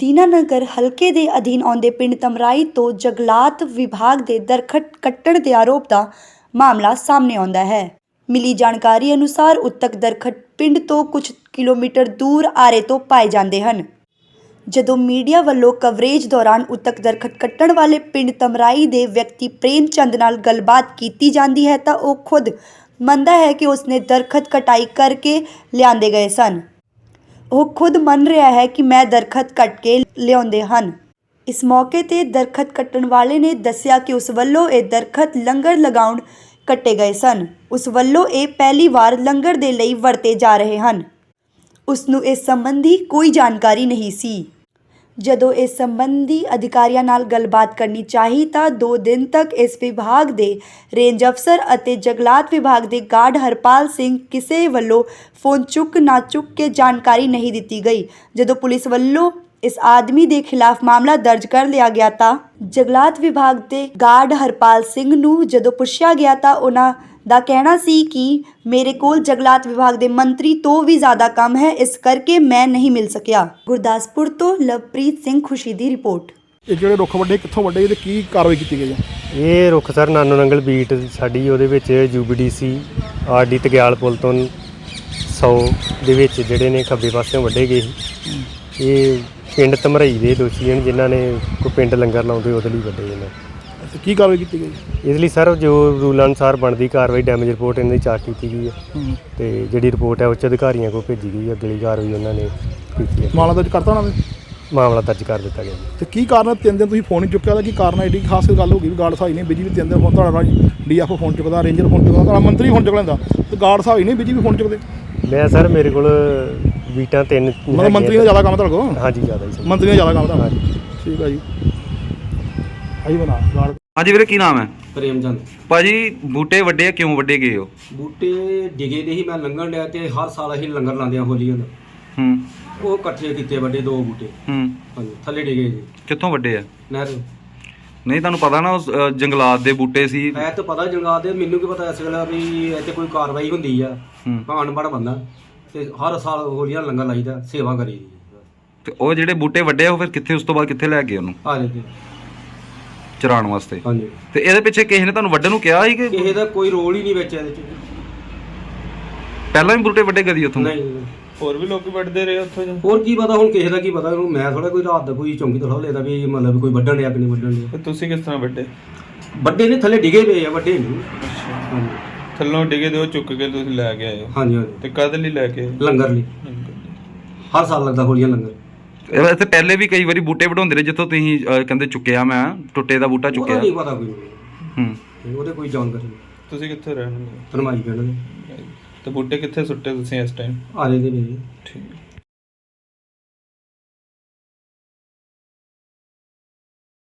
ਦੀਨਾਨਗਰ ਹਲਕੇ ਦੇ ਅਧੀਨ ਆਉਂਦੇ ਪਿੰਡ ਤਮਰਾਈ ਤੋਂ ਜੰਗਲਾਤ ਵਿਭਾਗ ਦੇ ਦਰਖਤ ਕੱਟਣ ਦੇ ਆਰੋਪ ਦਾ ਮਾਮਲਾ ਸਾਹਮਣੇ ਆਉਂਦਾ ਹੈ। ਮਿਲੀ ਜਾਣਕਾਰੀ ਅਨੁਸਾਰ ਉਤਕ ਦਰਖਤ ਪਿੰਡ ਤੋਂ ਕੁਝ ਕਿਲੋਮੀਟਰ ਦੂਰ ਆਰੇ ਤੋਂ ਪਾਏ ਜਾਂਦੇ ਹਨ। ਜਦੋਂ ਮੀਡੀਆ ਵੱਲੋਂ ਕਵਰੇਜ ਦੌਰਾਨ ਉਤਕ ਦਰਖਤ ਕੱਟਣ ਵਾਲੇ ਪਿੰਡ ਤਮਰਾਈ ਦੇ ਵਿਅਕਤੀ ਪ੍ਰੇਮ ਚੰਦ ਨਾਲ ਗੱਲਬਾਤ ਕੀਤੀ ਜਾਂਦੀ ਹੈ ਤਾਂ ਉਹ ਖੁਦ ਮੰਨਦਾ ਹੈ ਕਿ ਉਸਨੇ ਦਰਖਤ ਕਟਾਈ ਕਰਕੇ ਲਿਆਂਦੇ ਗਏ ਸਨ। ਉਹ ਖੁਦ ਮੰਨ ਰਿਹਾ ਹੈ ਕਿ ਮੈਂ ਦਰਖਤ ਕੱਟ ਕੇ ਲਿਆਉਂਦੇ ਹਨ। ਇਸ ਮੌਕੇ ਤੇ ਦਰਖਤ ਕੱਟਣ ਵਾਲੇ ਨੇ ਦੱਸਿਆ ਕਿ ਉਸ ਵੱਲੋਂ ਇਹ ਦਰਖਤ ਲੰਗਰ ਲਗਾਉਣ ਕੱਟੇ ਗਏ ਸਨ। ਉਸ ਵੱਲੋਂ ਇਹ ਪਹਿਲੀ ਵਾਰ ਲੰਗਰ ਦੇ ਲਈ ਵਰਤੇ ਜਾ ਰਹੇ ਹਨ। ਉਸ ਨੂੰ ਇਸ ਸੰਬੰਧੀ ਕੋਈ ਜਾਣਕਾਰੀ ਨਹੀਂ ਸੀ। ਜਦੋਂ ਇਸ ਸੰਬੰਧੀ ਅਧਿਕਾਰੀਆਂ ਨਾਲ ਗੱਲਬਾਤ ਕਰਨੀ ਚਾਹੀ ਤਾਂ 2 ਦਿਨ ਤੱਕ ਇਸ ਵਿਭਾਗ ਦੇ ਰੇਂਜ ਅਫਸਰ ਅਤੇ ਜੰਗਲਾਤ ਵਿਭਾਗ ਦੇ ਗਾਰਡ ਹਰਪਾਲ ਸਿੰਘ ਕਿਸੇ ਵੱਲੋਂ ਫੋਨ ਚੁੱਕ ਨਾ ਚੁੱਕ ਕੇ ਜਾਣਕਾਰੀ ਨਹੀਂ ਦਿੱਤੀ ਗਈ। ਜਦੋਂ ਪੁਲਿਸ ਵੱਲੋਂ ਇਸ ਆਦਮੀ ਦੇ ਖਿਲਾਫ ਮਾਮਲਾ ਦਰਜ ਕਰ ਲਿਆ ਗਿਆ ਤਾਂ ਜੰਗਲਾਤ ਵਿਭਾਗ ਦੇ ਗਾਰਡ ਹਰਪਾਲ ਸਿੰਘ ਨੂੰ ਜਦੋਂ ਪੁੱਛਿਆ ਗਿਆ ਤਾਂ ਉਹਨਾਂ ਦਾ ਕਹਿਣਾ ਸੀ ਕਿ ਮੇਰੇ ਕੋਲ ਜੰਗਲਾਤ ਵਿਭਾਗ ਦੇ ਮੰਤਰੀ ਤੋਂ ਵੀ ਜ਼ਿਆਦਾ ਕੰਮ ਹੈ ਇਸ ਕਰਕੇ ਮੈਂ ਨਹੀਂ ਮਿਲ ਸਕਿਆ। ਗੁਰਦਾਸਪੁਰ ਤੋਂ ਲਵਪ੍ਰੀਤ ਸਿੰਘ ਖੁਸ਼ੀ ਦੀ ਰਿਪੋਰਟ। ਇਹ ਜਿਹੜੇ ਰੁੱਖ ਵੱਡੇ ਕਿੱਥੋਂ ਵੱਡੇ ਤੇ ਕੀ ਕਾਰਵਾਈ ਕੀਤੀ ਗਈ ਹੈ? ਇਹ ਰੁੱਖ ਸਰ ਨਾਨੋ ਨੰਗਲ ਬੀਟ ਸਾਡੀ ਉਹਦੇ ਵਿੱਚ ਯੂਬੀਡੀਸੀ ਆਰਡੀ ਤਗਿਆਲ ਪੁਲ ਤੋਂ 100 ਦੇ ਵਿੱਚ ਜਿਹੜੇ ਨੇ ਖੱਬੇ ਪਾਸਿਓਂ ਵੱਢੇ ਗਏ ਸੀ। ਇਹ ਪਿੰਡ ਧਮਰਈ ਦੇ ਦੋਸ਼ੀ ਹਨ ਜਿਨ੍ਹਾਂ ਨੇ ਕੋਈ ਪਿੰਡ ਲੰਗਰ ਲਾਉਂਦੇ ਉਹਦੇ ਲਈ ਵੱਢੇ ਨੇ। ਤੇ ਕੀ ਕਾਰਵਾਈ ਕੀਤੀ ਗਈ? ਇਸ ਲਈ ਸਰ ਜੋ ਰੂਲ ਅਨੁਸਾਰ ਬਣਦੀ ਕਾਰਵਾਈ ਡੈਮੇਜ ਰਿਪੋਰਟ ਇਹਨਾਂ ਦੀ ਚਾਰਟ ਕੀਤੀ ਗਈ ਹੈ। ਤੇ ਜਿਹੜੀ ਰਿਪੋਰਟ ਹੈ ਉੱਚ ਅਧਿਕਾਰੀਆਂ ਕੋਲ ਭੇਜੀ ਗਈ ਹੈ। ਅਗਲੀ ਕਾਰਵਾਈ ਉਹਨਾਂ ਨੇ ਕੀਤੀ ਹੈ। ਮਾਮਲਾ ਦਰਜ ਕਰਤਾ ਉਹਨਾਂ ਨੇ? ਮਾਮਲਾ ਦਰਜ ਕਰ ਦਿੱਤਾ ਗਿਆ ਜੀ। ਤੇ ਕੀ ਕਾਰਨ ਹੈ? ਤਿੰਨ ਦਿਨ ਤੁਸੀਂ ਫੋਨ ਨਹੀਂ ਚੁੱਕਿਆ ਦਾ ਕੀ ਕਾਰਨ ਹੈ? ਏਡੀ ਖਾਸ ਗੱਲ ਹੋ ਗਈ ਵੀ ਗਾਰਡ ਸਾਹਿਬ ਨਹੀਂ ਬਿਜ਼ੀ ਵੀ ਤਿੰਨ ਦਿਨ ਫੋਨ ਤੁਹਾਡਾ ਡੀਐਫਓ ਫੋਨ ਚੁੱਕਦਾ ਰੇਂਜਰ ਫੋਨ ਚੁੱਕਦਾ ਤੁਹਾਡਾ ਮੰਤਰੀ ਫੋਨ ਚੁੱਕ ਲੈਂਦਾ। ਤੇ ਗਾਰਡ ਸਾਹਿਬ ਨਹੀਂ ਬਿਜ਼ੀ ਵੀ ਫੋਨ ਚੁੱਕਦੇ? ਮੈਂ ਸਰ ਮੇਰੇ ਕੋਲ ਵੀਟਾਂ ਤਿੰਨ ਮਤਲਬ ਮੰਤਰੀ ਦਾ ਜ਼ਿਆਦਾ ਕੰਮ ਤੁਹਾਡੇ ਕੋਲ? ਹਾਂਜੀ ਜ਼ਿਆਦਾ ਹੀ ਸਰ। ਮੰਤਰੀ ਦਾ ਜ਼ਿਆਦਾ ਕੰਮ ਤੁਹਾਡਾ? ਠੀਕ ਹੈ ਜੀ। ਆਈ ਬਣਾ ਗਾਰਡ ਹਾਂਜੀ ਵੀਰੇ ਕੀ ਨਾਮ ਹੈ? ਪ੍ਰੇਮ ਚੰਦ ਭਾਜੀ ਬੂਟੇ ਵੱਡੇ ਆ, ਕਿਉਂ ਵੱਡੇ ਗਏ ਹੋ? ਬੂਟੇ ਡਿਗੇ ਦੇ ਹੀ ਮੈਂ ਲੰਘਣ ਡਿਆ ਤੇ ਹਰ ਸਾਲ ਅਸੀਂ ਲੰਗਰ ਲਾਉਂਦੇ ਆ ਹੋਲੀਆਂ ਦਾ ਹੂੰ। ਉਹ ਇਕੱਠੇ ਕੀਤੇ ਵੱਡੇ ਦੋ ਬੂਟੇ। ਹੂੰ। ਹਾਂਜੀ ਥੱਲੇ ਡਿਗੇ ਜੀ। ਕਿੱਥੋਂ ਵੱਡੇ ਆ? ਨਹਿਰ। ਨਹੀਂ ਤੁਹਾਨੂੰ ਪਤਾ ਨਾ ਉਹ, ਅ, ਜੰਗਲਾਤ ਦੇ ਬੂਟੇ ਸੀ। ਮੈਂ ਤਾਂ ਪਤਾ ਜੰਗਾ ਦੇ ਮੈਨੂੰ ਕੀ ਪਤਾ ਇਸ ਵੇਲੇ ਵੀ ਇੱਥੇ ਕੋਈ ਕਾਰਵਾਈ ਹੁੰਦੀ ਆ। ਹੂੰ। ਮੈਂ ਅਨਪੜ੍ਹ ਬੰਦਾ। ਤੇ ਹਰ ਸਾਲ ਹੋਲੀਆਂ ਲੰਗਰ ਲਾਈਦਾ ਸੇਵਾ ਕਰੀ। ਤੇ ਉਹ ਜਿਹੜੇ ਬੂਟੇ ਵੱਡੇ ਆ ਉਹ ਫਿਰ ਕਿੱਥੇ ਉਸ ਤੋਂ ਬਾਅਦ ਕਿੱਥੇ ਲੈ ਗਏ ਉਹਨੂੰ? ਆ ਜੀ। ਚਰਾਉਣ ਵਾਸਤੇ। ਹਾਂਜੀ। ਤੇ ਇਹਦੇ ਪਿੱਛੇ ਕਿਸੇ ਨੇ ਤੁਹਾਨੂੰ ਵੱਢਣ ਨੂੰ ਕਿਹਾ ਸੀ ਕਿ ਕਿਸੇ ਦਾ ਕੋਈ ਰੋਲ ਹੀ ਨਹੀਂ ਵਿੱਚ ਇਹਦੇ ਚ। ਪਹਿਲਾਂ ਵੀ ਬੂਟੇ ਵੱਡੇ ਕਦੀ ਉੱਥੋਂ? ਨਹੀਂ ਹੋਰ ਵੀ ਲੋਕੀ ਵੱਢਦੇ ਰਹੇ ਉੱਥੋਂ ਜੀ? ਹੋਰ ਕੀ ਪਤਾ ਹੁਣ ਕਿਸੇ ਦਾ ਕੀ ਪਤਾ ਮੈਂ ਥੋੜਾ ਕੋਈ ਰਾਤ ਦਾ ਕੋਈ ਚੌਂਕੀ ਥੋੜਾ ਲੈਦਾ ਵੀ ਮਤਲਬ ਕੋਈ ਵੱਢਣ ਡਿਆ ਕਿ ਨਹੀਂ ਵੱਢਣ ਡਿਆ। ਤੇ ਤੁਸੀਂ ਕਿਸ ਤਰ੍ਹਾਂ ਵੱਢੇ? ਵੱਡੇ ਨੇ ਥੱਲੇ ਡਿਗੇ ਪਏ ਆ ਵੱਡੇ ਨਹੀਂ ਹਾਂਜੀ। ਥੱਲੋਂ ਡਿਗੇ ਦੇ ਉਹ ਚੁੱਕ ਕੇ ਤੁਸੀਂ ਲੈ ਕੇ ਆਏ ਹੋ? ਹਾਂਜੀ ਹਾਂਜੀ। ਤੇ ਕਦ ਲਈ ਲੈ ਕੇ ਆਏ? ਲੰਗਰ ਲਈ। ਹਰ ਸਾਲ ਲੱਗਦਾ ਹੋਲੀਆਂ ਲੰਗਰ। ਇੱਥੇ ਪਹਿਲੇ ਵੀ ਕਈ ਵਾਰੀ ਬੂਟੇ ਵਢਾਉਂਦੇ ਰਹੇ ਜਿੱਥੋਂ ਤੁਸੀਂ ਕਹਿੰਦੇ ਚੁੱਕਿਆ ਮੈਂ ਟੁੱਟੇ ਦਾ ਬੂਟਾ ਉਹਦਾ ਚੁੱਕਿਆ ਨਹੀਂ ਪਤਾ ਕੋਈ ਹੂੰ। ਉਹਦੇ ਕੋਈ ਜਾਣਕਾਰੀ ਨਹੀਂ। ਤੁਸੀਂ ਕਿੱਥੇ ਰਹਿਣ ਲੱਗੇ ਧਰਮਾਈ ਪਿੰਡ ਦੇ। ਤੇ ਬੂਟੇ ਕਿੱਥੇ ਸੁੱਟੇ ਤੁਸੀਂ ਇਸ ਟਾਈਮ ਆ ਰਹੇ ਦੇ ਨੇ। ਠੀਕ।